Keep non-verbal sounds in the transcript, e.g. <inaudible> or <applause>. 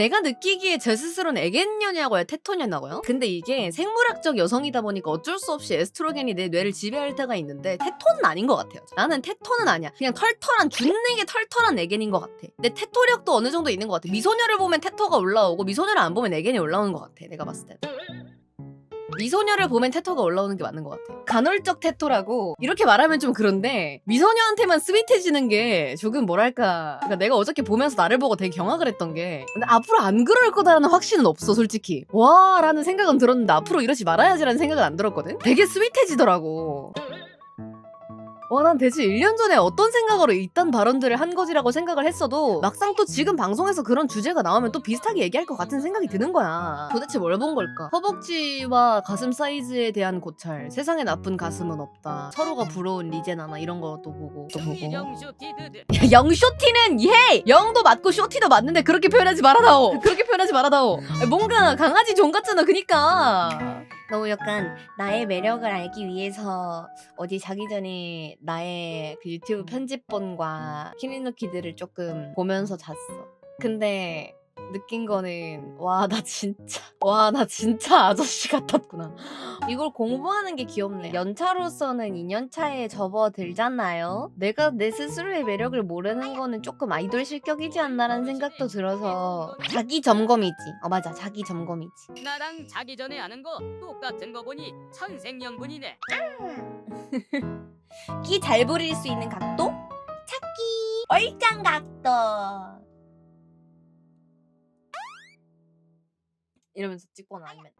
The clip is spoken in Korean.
내가 느끼기에 제 스스로는 애견녀냐고요? 테토녀냐고요? 근데 이게 생물학적 여성이다 보니까 어쩔 수 없이 에스트로겐이 내 뇌를 지배할 때가 있는데 테토는 아닌 것 같아요. 나는 테토는 아니야. 그냥 털털한 준내게 털털한 애견인 것 같아. 내 테토력도 어느 정도 있는 것 같아. 미소녀를 보면 테토가 올라오고 미소녀를 안 보면 애견이 올라오는 것 같아. 내가 봤을 때 미소녀를 보면 테토가 올라오는 게 맞는 것 같아. 간헐적 테토라고 이렇게 말하면 좀 그런데 미소녀한테만 스윗해지는 게 조금 뭐랄까. 그러니까 내가 어저께 보면서 나를 보고 되게 경악을 했던 게 근데 앞으로 안 그럴 거다라는 확신은 없어 솔직히. 와라는 생각은 들었는데 앞으로 이러지 말아야지라는 생각은 안 들었거든. 되게 스윗해지더라고. 와, 난 대체 1년 전에 어떤 생각으로 이딴 발언들을 한 거지라고 생각을 했어도 막상 또 지금 방송에서 그런 주제가 나오면 또 비슷하게 얘기할 것 같은 생각이 드는 거야. 도대체 뭘 본 걸까? 허벅지와 가슴 사이즈에 대한 고찰. 세상에 나쁜 가슴은 없다. 서로가 부러운 리제나나 이런 것도 보고 또 보고. 야, 영쇼티는 예! 영도 맞고 쇼티도 맞는데 그렇게 표현하지 말아다오. 그렇게 표현하지 말아다오. 뭔가 강아지 종 같잖아. 그니까. 너무 약간 나의 매력을 알기 위해서 어디 자기 전에 나의 그 유튜브 편집본과 키리누키들을 조금 보면서 잤어. 근데 느낀 거는 와 나 진짜 와 나 진짜 아저씨 같았구나. 이걸 공부하는 게 귀엽네. 연차로서는 2년차에 접어들잖아요. 내가 내 스스로의 매력을 모르는 거는 조금 아이돌 실격이지 않나라는 생각도 들어서 자기 점검이지. 어 맞아 자기 점검이지. 나랑 자기 전에 하는 거 똑같은 거 보니 천생연분이네 <laughs> 끼 잘 부릴 수 있는 각도? 찾기 얼짱 각도 이러면서 찍거나 아니면